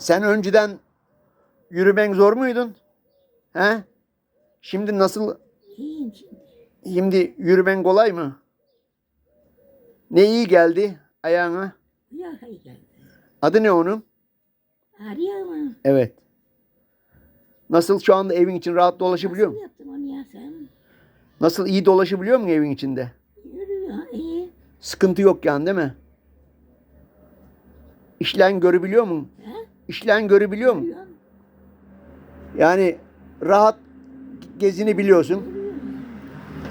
Sen önceden yürümen zor muydun? He? Şimdi nasıl? Şimdi. Yürümen kolay mı? Ne iyi geldi ayağına? Adı ne onun? Ağrıyor mu? Evet. Nasıl şu anda evin için rahat dolaşabiliyor Nasıl musun? yaptın onu ya sen? Nasıl iyi dolaşabiliyor musun evin içinde? Yürüyor iyi. Sıkıntı yok yani değil mi? İşlen görebiliyor musun? Ha? İşlen görebiliyor musun? Yürüyor. Yani rahat gezini biliyorsun.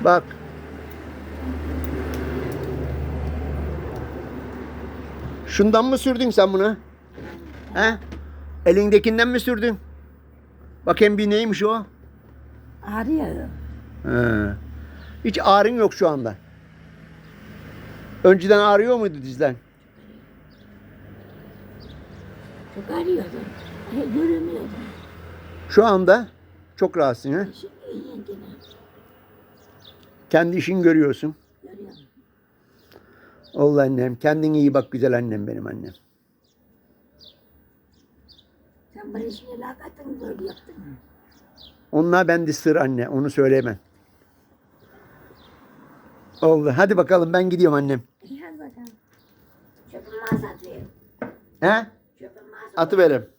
Bak. Şundan mı sürdün sen bunu? He? Elindekinden mi sürdün? Bakayım bir neymiş o? Ağrıyor. He. Hiç ağrın yok şu anda. Önceden ağrıyor muydu dizlen? Çok ağrıyordu. E, yürümüyordu. Şu anda çok rahatsın. He? Şimdi iyiyim gene. Kendi işin görüyorsun. Görüyorum. Allah annem. Kendine iyi bak güzel annem benim annem. Sen bana şimdi lakatın böyle yaptın. Onlar bende sır anne. Onu söyleyemem. Oldu. Hadi bakalım ben gidiyorum annem. İyi hadi bakalım. Çöpün mağaza atıyor. He? Çöpün mağaza. Atı verim.